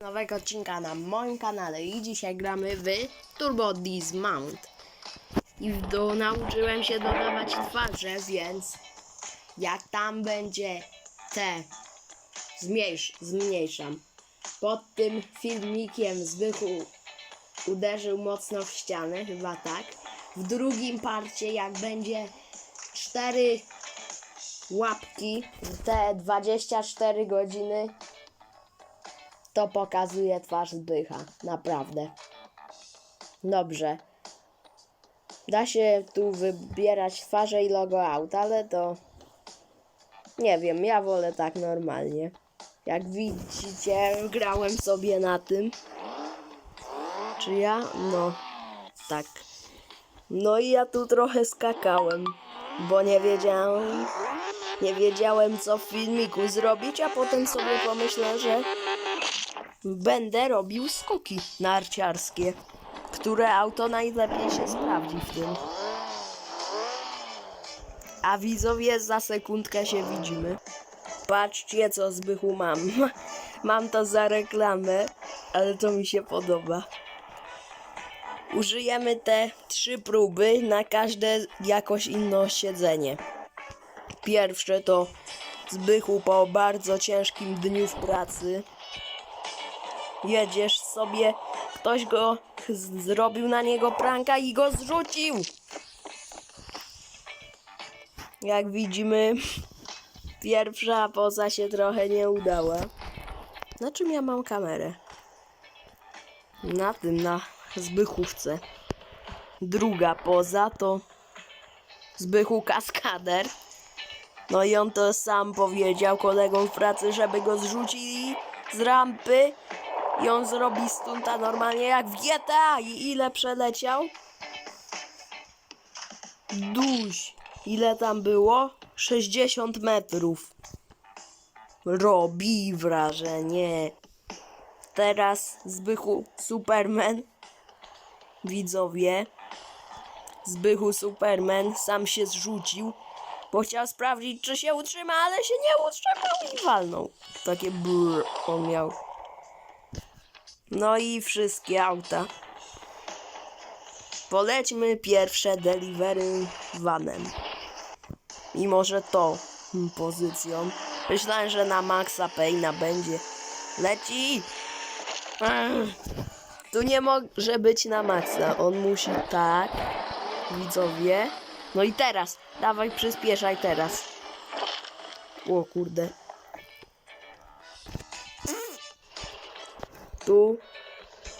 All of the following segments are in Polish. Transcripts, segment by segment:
nowego odcinka na moim kanale i dzisiaj gramy w Turbo Dismount. I do, nauczyłem się dodawać twarze, więc jak tam będzie te zmniejsz, zmniejszam. Pod tym filmikiem Zbychu uderzył mocno w ścianę, chyba tak. W drugim parcie jak będzie cztery łapki, te 24 godziny to pokazuje twarz Zbycha. Naprawdę. Dobrze. Da się tu wybierać twarze i logo aut, ale to... Nie wiem, ja wolę tak normalnie. Jak widzicie, grałem sobie na tym. Czy ja? No. Tak. No i ja tu trochę skakałem, bo nie wiedziałem... Nie wiedziałem, co w filmiku zrobić, a potem sobie pomyślę, że będę robił skoki narciarskie, które auto najlepiej się sprawdzi w tym. A widzowie, za sekundkę się widzimy. Patrzcie, co Zbychu mam. Mam to za reklamę, ale to mi się podoba. Użyjemy te trzy próby na każde jakoś inne siedzenie. Pierwsze to Zbychu po bardzo ciężkim dniu w pracy jedziesz sobie, ktoś go zrobił na niego pranka i go zrzucił. Jak widzimy, pierwsza poza się trochę nie udała. Na czym ja mam kamerę? Na tym, na Zbychówce. Druga poza to Zbychu Kaskader. No i on to sam powiedział kolegom w pracy, żeby go zrzucili z rampy i on zrobi stunta normalnie jak w GTA i ile przeleciał? Duś. Ile tam było? 60 metrów. Robi wrażenie. Teraz Zbychu Superman. Widzowie. Zbychu Superman sam się zrzucił. Bo chciał sprawdzić, czy się utrzyma, ale się nie utrzymał i walnął. Takie brrr on miał. No i wszystkie auta. Polećmy pierwsze delivery vanem. I może to hmm, pozycją. Myślałem, że na Maxa Payna będzie. Leci! Tu nie może być na Maxa. On musi tak. Widzowie. No i teraz. Dawaj, przyspieszaj teraz. O kurde. Tu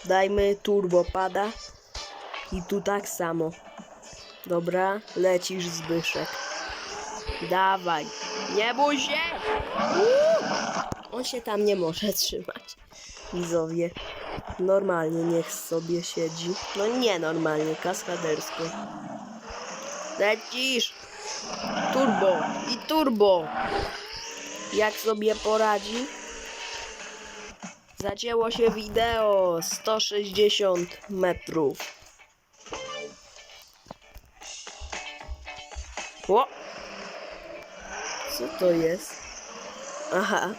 dajmy turbo pada i tu tak samo. Dobra, lecisz Zbyszek. Dawaj, nie bój się! Uuu! On się tam nie może trzymać. Widzowie, normalnie niech sobie siedzi. No nie normalnie, kaskadersko. Lecisz! Turbo i turbo! Jak sobie poradzi? Zacięło się wideo 160 metrów. O! Co to jest? Aha.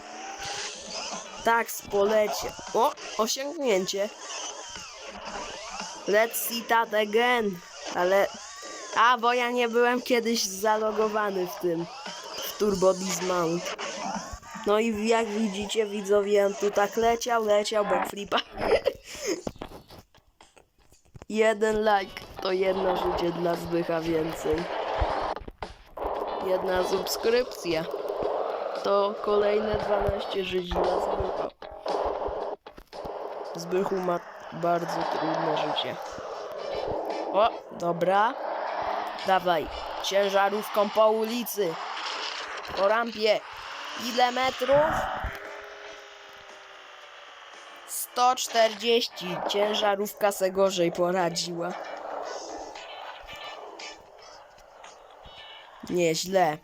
Tak, z polecie. O! Osiągnięcie. Let's see that again. Ale... A, bo ja nie byłem kiedyś zalogowany w tym. W Turbo Dismount. No i jak widzicie, widzowie, tu tak leciał, leciał, backflipa. Jeden like to jedno życie dla Zbycha więcej. Jedna subskrypcja to kolejne 12 żyć dla Zbycha. Zbychu ma bardzo trudne życie. O, dobra. Dawaj, ciężarówką po ulicy. Po rampie. Ile metrów? 140. Ciężarówka se gorzej poradziła. Nieźle.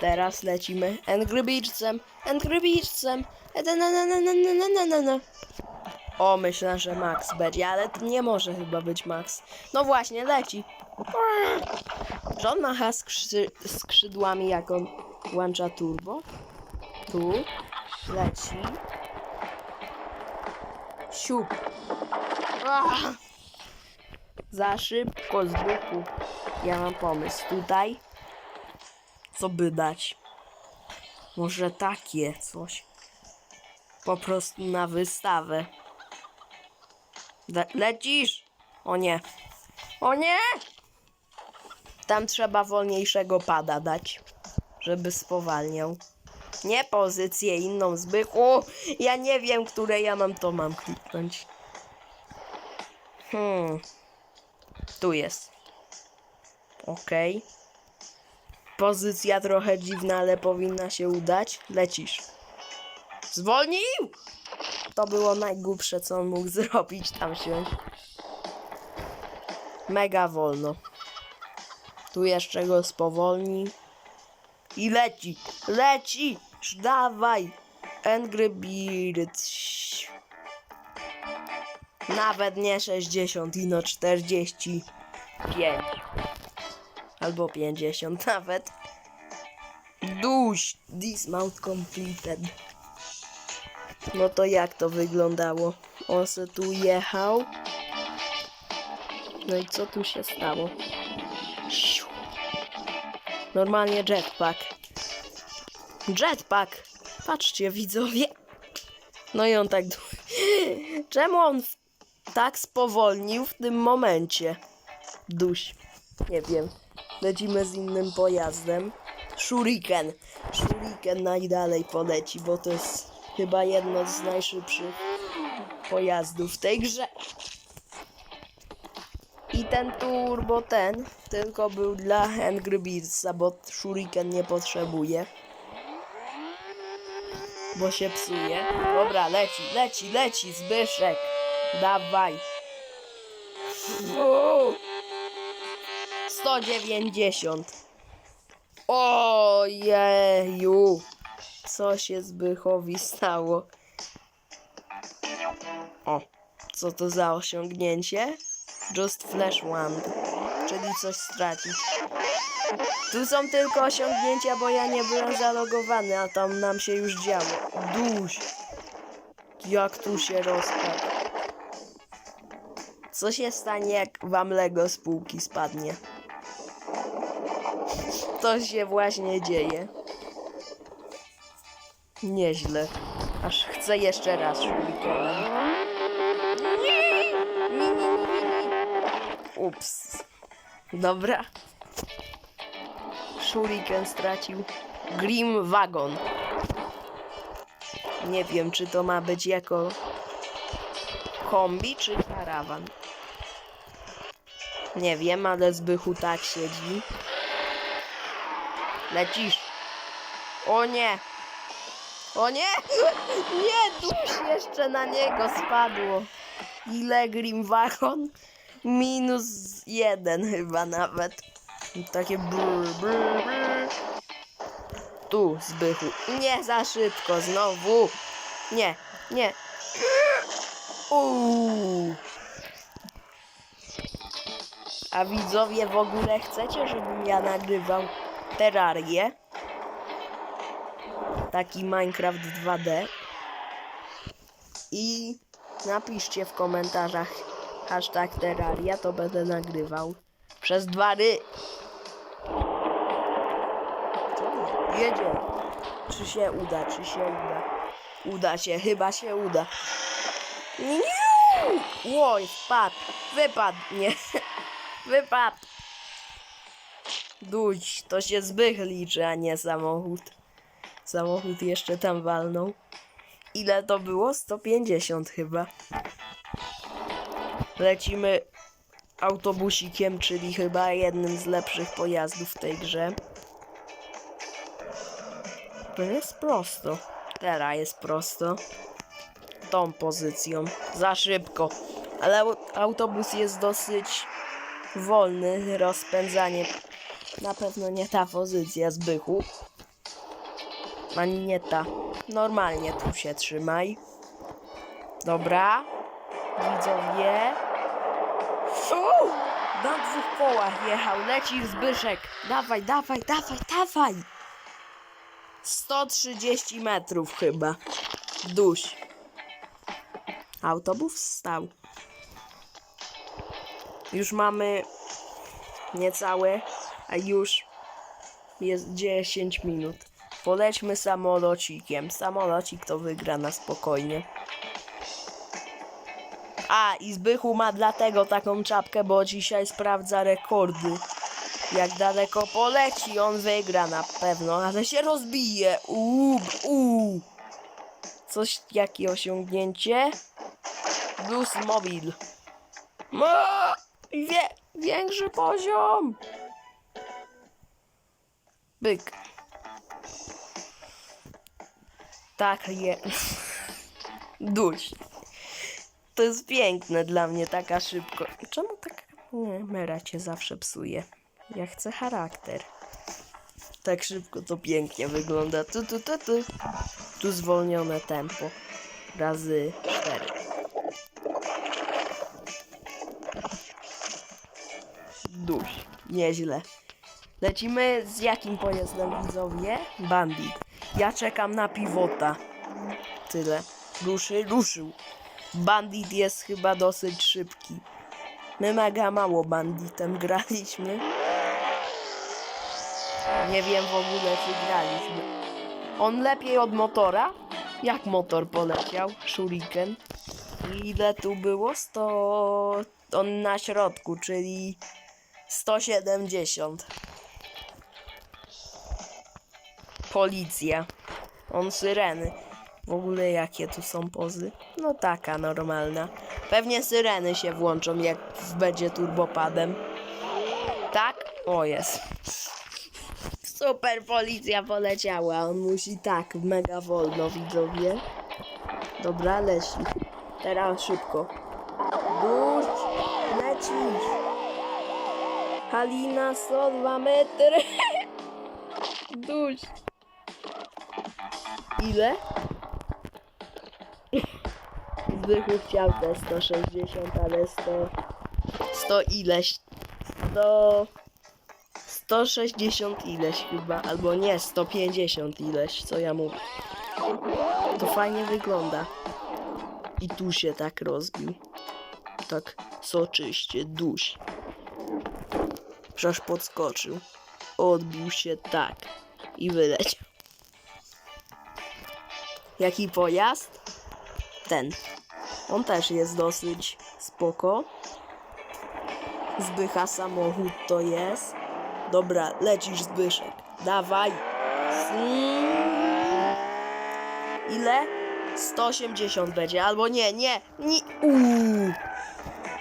Teraz lecimy. Angry Birdsem. O, myślę, że Max będzie, ale nie może chyba być Max. No właśnie, leci. Że on macha skrzy skrzydłami, jak on włącza turbo. Tu. leci. Siup. Ah! Za szybko z boku. Ja mam pomysł. Tutaj. Co by dać? Może takie coś. Po prostu na wystawę. Le lecisz? O nie. O nie! Tam trzeba wolniejszego pada dać, żeby spowalniał. Nie pozycję inną zbychu. Ja nie wiem, które ja mam, to mam kliknąć. Hmm. Tu jest. Okej. Pozycja trochę dziwna, ale powinna się udać. Lecisz. Zwolnił! To było najgłupsze, co on mógł zrobić tam się. Mega wolno. Tu jeszcze go spowolni. I leci! Leci! Dawaj! Angry Birds. Nawet nie 60, ino 45. Albo 50 nawet. Duś! Dismount completed. No to jak to wyglądało? On se tu jechał. No i co tu się stało? Normalnie jetpack. Jetpack! Patrzcie widzowie. No i on tak... Czemu on tak spowolnił w tym momencie? Duś. Nie wiem. Lecimy z innym pojazdem. Shuriken. Shuriken najdalej poleci, bo to jest chyba jedno z najszybszych pojazdów w tej grze. I ten turbo ten tylko był dla Angry Birds'a, bo Shuriken nie potrzebuje. Bo się psuje. Dobra, leci, leci, leci, Zbyszek. Dawaj. Uuu. 190. Ojeju. Co się Zbychowi stało? O, co to za osiągnięcie? Just Flash Wand, czyli coś stracić. Tu są tylko osiągnięcia, bo ja nie byłem zalogowany, a tam nam się już działo. Duś! Jak tu się rozpadł. Co się stanie, jak wam Lego z spadnie? To się właśnie dzieje. Nieźle. Aż chcę jeszcze raz szurikenem. Ups. Dobra. Shuriken stracił. Grim Wagon. Nie wiem, czy to ma być jako kombi, czy karawan. Nie wiem, ale Zbychu tak siedzi. Lecisz. O nie. O nie! Nie, dusz jeszcze na niego spadło. Ile Grim Wagon? Minus jeden chyba nawet. Takie brr, brr, brr. Tu, Zbychu. Nie za szybko, znowu. Nie, nie. Uuu. A widzowie w ogóle chcecie, żebym ja nagrywał Terrarię? Taki Minecraft 2D. I napiszcie w komentarzach hashtag Terraria, to będę nagrywał. Przez dwa ry. Jedzie. Czy się uda, czy się uda? Uda się, chyba się uda. Nie! Oj, wpadł. Wypadł, nie. Wypadł. Duć, to się zbych liczy, a nie samochód. Samochód jeszcze tam walnął. Ile to było? 150 chyba. Lecimy autobusikiem, czyli chyba jednym z lepszych pojazdów w tej grze. To jest prosto. Teraz jest prosto. Tą pozycją. Za szybko. Ale au- autobus jest dosyć wolny. Rozpędzanie. Na pewno nie ta pozycja zbychu. Ani nie ta. Normalnie tu się trzymaj. Dobra. Widzowie. Na dwóch kołach jechał. Lecisz Zbyszek. Dawaj, dawaj, dawaj, dawaj. 130 metrów chyba. Duś. Autobus stał. Już mamy niecałe, a już jest 10 minut. Polećmy samolocikiem. Samolocik to wygra na spokojnie. A, i Zbychu ma dlatego taką czapkę, bo dzisiaj sprawdza rekordy. Jak daleko poleci, on wygra na pewno, ale się rozbije. Uuu, uuu. Coś, jakie osiągnięcie? Plus mobil. No, wie, większy poziom. Byk. Tak je. Duś. To jest piękne dla mnie taka szybko. Czemu tak? Nie, Mera cię zawsze psuje. Ja chcę charakter. Tak szybko to pięknie wygląda. Tu, tu, tu, tu. Tu zwolnione tempo. Razy cztery. Duś. Nieźle. Lecimy z jakim pojazdem widzowie? Bandit. Ja czekam na pivota. Tyle. Ruszy, ruszył. Bandit jest chyba dosyć szybki. My mega mało banditem graliśmy. Nie wiem w ogóle czy graliśmy. On lepiej od motora? Jak motor poleciał? Shuriken. Ile tu było? 100... On na środku, czyli 170. Policja. On syreny. W ogóle jakie tu są pozy? No taka normalna. Pewnie syreny się włączą jak będzie turbopadem. Tak? O jest. Super policja poleciała. On musi tak mega wolno widzowie. Dobra, leci. Teraz szybko. Dusz, lecisz. Halina 102 metry. Duś. Ile? Zbychu chciał te 160, ale 100... 100 ileś. 100... 160 ileś chyba, albo nie, 150 ileś, co ja mówię. To fajnie wygląda. I tu się tak rozbił. Tak soczyście, duś. Przecież podskoczył. Odbił się tak. I wyleciał. Jaki pojazd? Ten. On też jest dosyć spoko. Zbycha samochód to jest. Dobra, lecisz Zbyszek. Dawaj. Mm. Ile? 180 będzie, albo nie, nie, nie. Uuu.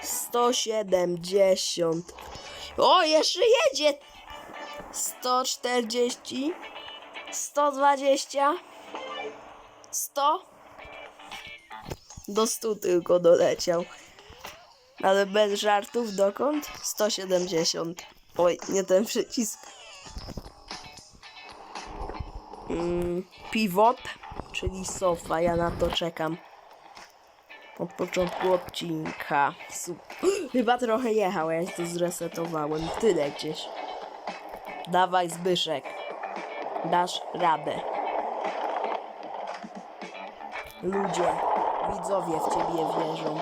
170. O, jeszcze jedzie. 140. 120. 100. Do 100 tylko doleciał. Ale bez żartów dokąd? 170. Oj, nie ten przycisk. Mm, pivot, czyli sofa. Ja na to czekam. Od początku odcinka. Chyba trochę jechał, ja to zresetowałem. Tyle gdzieś. Dawaj Zbyszek. Dasz radę. Ludzie, widzowie w ciebie wierzą.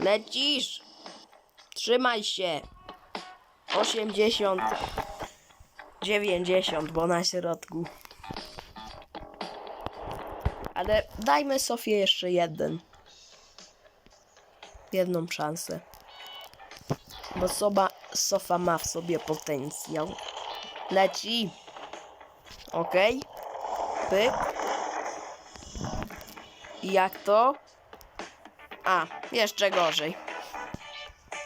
Lecisz! Trzymaj się! 80 90, bo na środku. Ale dajmy Sofie jeszcze jeden. Jedną szansę. Bo soba, Sofa ma w sobie potencjał. Leci. Okej. Pyk. Jak to? A, jeszcze gorzej.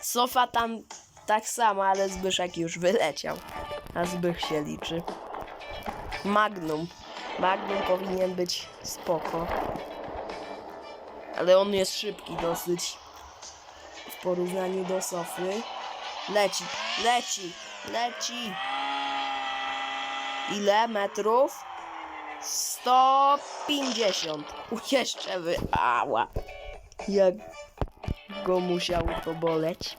Sofa tam tak samo, ale Zbyszek już wyleciał. A Zbych się liczy. Magnum. Magnum powinien być spoko. Ale on jest szybki dosyć. W porównaniu do Sofy. Leci, leci, leci. Ile metrów? 150. U, Jeszcze wy... Ała. Jak go musiało to boleć.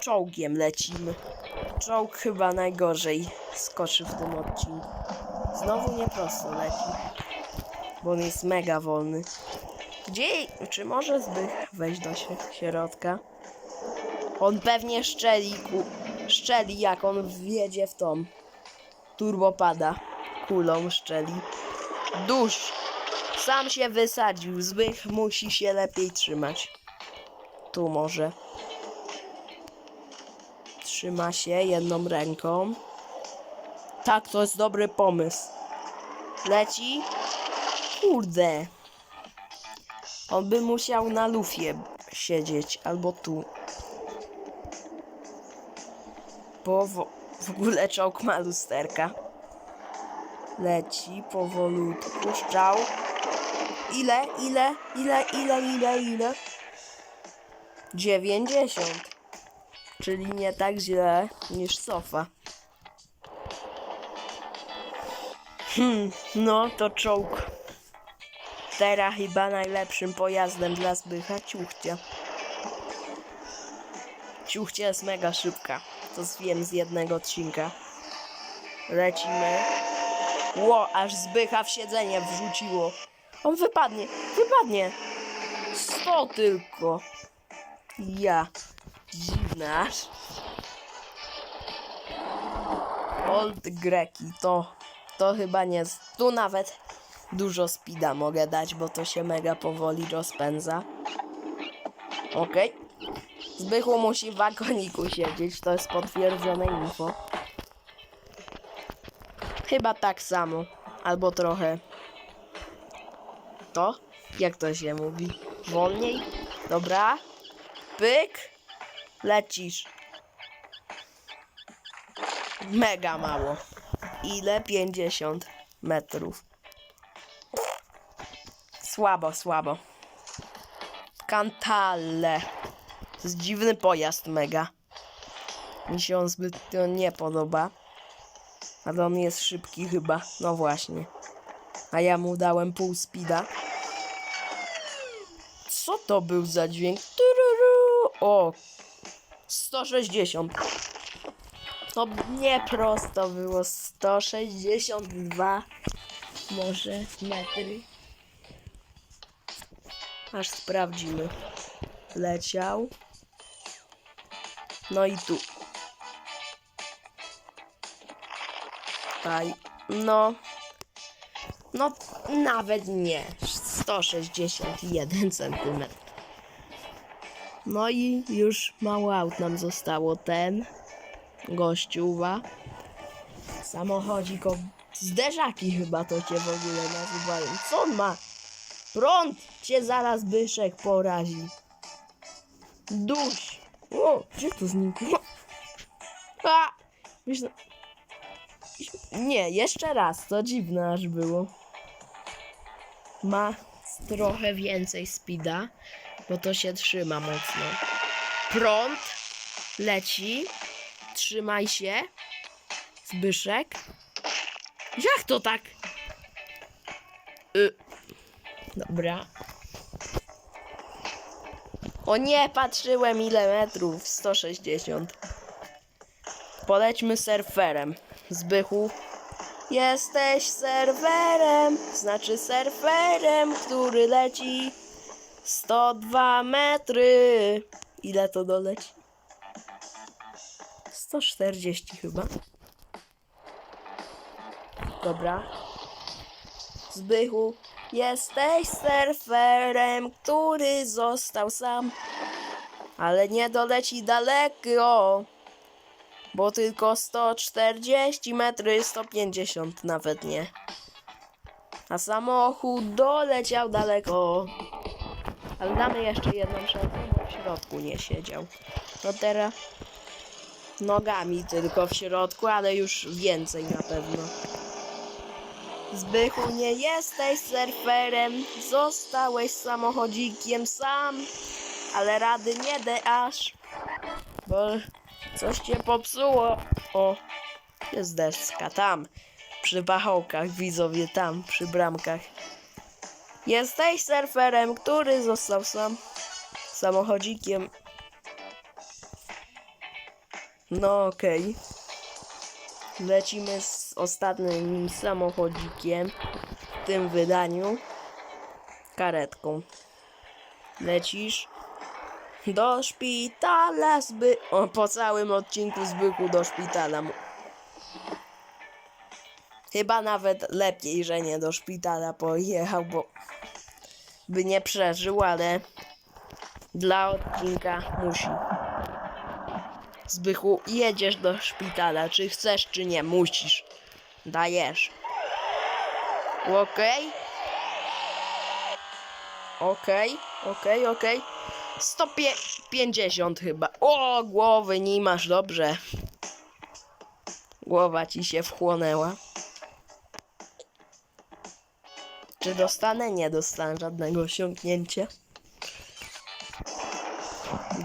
Czołgiem lecimy. Czołg chyba najgorzej skoczy w tym odcinku. Znowu nie prosto leci. Bo on jest mega wolny. Gdzie, czy może Zbych wejść do śr- środka? On pewnie szczeli, ku, szczeli jak on wjedzie w tą turbopada. Kulą szczeli. Dusz! Sam się wysadził. Zbych musi się lepiej trzymać. Tu może. Trzyma się jedną ręką. Tak, to jest dobry pomysł. Leci. Kurde. On by musiał na lufie siedzieć, albo tu. Bo w, ogóle czołg ma lusterka. Leci powolutku, szczał. Ile, ile, ile, ile, ile, ile? 90. Czyli nie tak źle niż sofa. Hmm, no to czołg. Teraz chyba najlepszym pojazdem dla Zbycha ciuchcia. Ciuchcia jest mega szybka. To wiem z jednego odcinka. Lecimy. Ło, aż Zbycha w siedzenie wrzuciło. On wypadnie, wypadnie. Sto tylko. Ja. Dziwne aż. Old Greki, to, to chyba nie. Tu nawet dużo speeda mogę dać, bo to się mega powoli rozpędza. Okej. Zbychu musi w wagoniku siedzieć, to jest potwierdzone info. Chyba tak samo, albo trochę. To? Jak to się mówi? Wolniej? Dobra. Pyk. Lecisz. Mega mało. Ile? 50 metrów. Słabo, słabo. Kantale. To jest dziwny pojazd mega. Mi się on zbytnio nie podoba. Ale on jest szybki chyba. No właśnie. A ja mu dałem pół speeda. Co to był za dźwięk? Tururu. O! 160. To nie prosto było. 162 może metry. Aż sprawdzimy. Leciał. No i tu. Tutaj. No. No, nawet nie. 161 cm. No i już mało aut nam zostało. Ten gościuwa. Samochodzik o... Zderzaki chyba to cię w ogóle nazywają. Co on ma? Prąd cię zaraz Byszek porazi. Duś. O, gdzie to znikło? A! Myślę... Nie, jeszcze raz. To dziwne aż było. Ma trochę więcej speeda, bo to się trzyma mocno. Prąd leci. Trzymaj się. Zbyszek. Jak to tak? Y. Dobra. O nie, patrzyłem ile metrów. 160. Polećmy surferem. Zbychu. Jesteś serwerem, znaczy surferem, który leci 102 metry. Ile to doleci? 140 chyba. Dobra. Zbychu, jesteś surferem, który został sam, ale nie doleci daleko. Bo tylko 140 metry, 150 nawet nie. A samochód doleciał daleko. Ale damy jeszcze jedną szansę, bo w środku nie siedział. No teraz nogami tylko w środku, ale już więcej na pewno. Zbychu, nie jesteś surferem, zostałeś samochodzikiem sam, ale rady nie dasz, bo coś cię popsuło. O, jest deska tam, przy pachołkach, widzowie tam, przy bramkach. Jesteś surferem, który został sam samochodzikiem. No okej. Lecimy z ostatnim samochodzikiem w tym wydaniu. Karetką. Lecisz do szpitala zby... O, po całym odcinku zbychu do szpitala. Chyba nawet lepiej, że nie do szpitala pojechał, bo by nie przeżył, ale dla odcinka musi. Zbychu, jedziesz do szpitala, czy chcesz, czy nie, musisz. Dajesz. Okej? Okej, okej, okej. 150 chyba. O, głowy nie masz, dobrze. Głowa ci się wchłonęła. Czy dostanę? Nie dostanę żadnego osiągnięcia.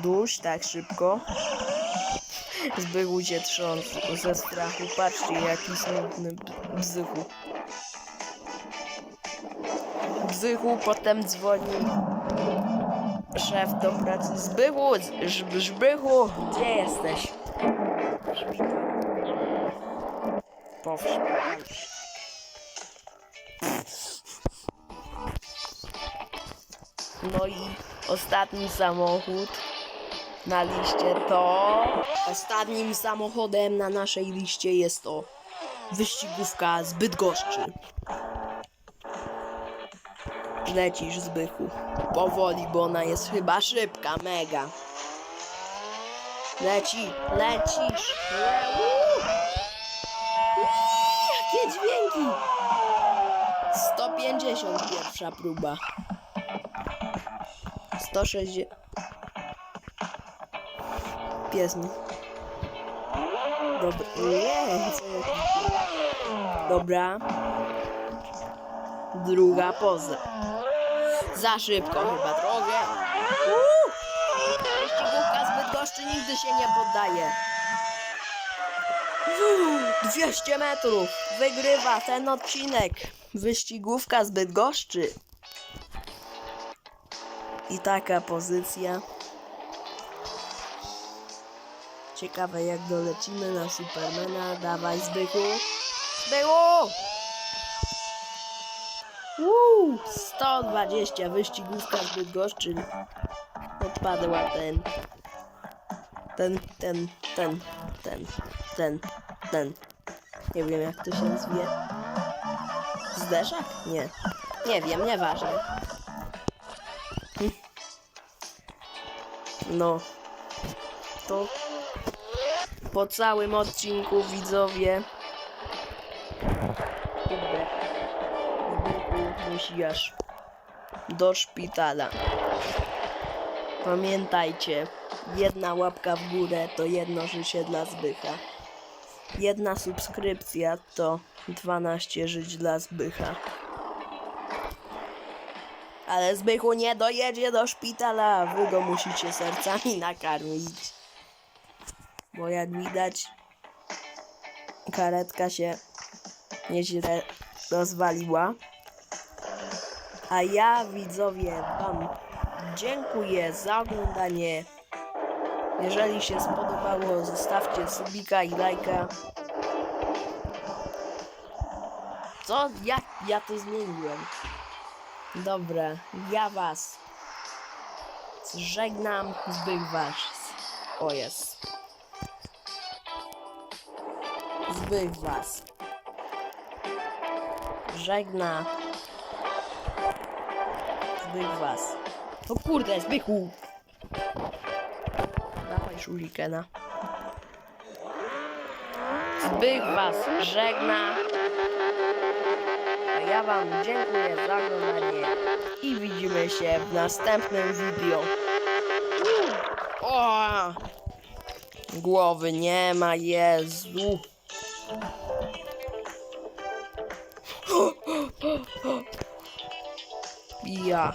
Duś, tak szybko. Zbył się trząs ze strachu. Patrzcie, jaki smutny bzychu. Bzychu potem dzwoni szef do pracy. Zbychu, Zb- Zbychu, gdzie jesteś? Szpital. Po w szpitalu. No i ostatni samochód na liście to. Ostatnim samochodem na naszej liście jest to wyścigówka z Bydgoszczy. Lecisz Zbychu. Powoli, bo ona jest chyba szybka, mega. Leci, lecisz. Le- Uuu! Uuu, Jakie dźwięki! 150 pierwsza próba. 160. Pies mi. Dobra. Dobra. Druga poza. Za szybko chyba drogę. Uuu! Wyścigówka z Bydgoszczy nigdy się nie poddaje. Uuu, 200 metrów. Wygrywa ten odcinek. Wyścigówka z Bydgoszczy. I taka pozycja. Ciekawe jak dolecimy na Supermana. Dawaj Zbychu. Zbychu! Uuu, 120 wyścigówka z Bydgoszczy. Odpadła ten. Ten, ten, ten, ten, ten, ten. Nie wiem jak to się nazwie. Zderzak? Nie. Nie wiem, nieważne. No. To po całym odcinku widzowie. Kurde. Musi do szpitala. Pamiętajcie, jedna łapka w górę to jedno życie dla Zbycha. Jedna subskrypcja to 12 żyć dla Zbycha. Ale Zbychu nie dojedzie do szpitala, wy go musicie sercami nakarmić. Bo jak widać, karetka się nieźle rozwaliła. A ja widzowie wam dziękuję za oglądanie. Jeżeli się spodobało, zostawcie subika i lajka. Co? Jak ja to zmieniłem? Dobra, ja was żegnam, zbyt was. O jest. Zbyt was. Żegna. Zbyt was. O kurde, Zbychu! Dawaj szurikena. Zbyt was żegna. A ja wam dziękuję za oglądanie i widzimy się w następnym wideo. O! Głowy nie ma, Jezu. Ja.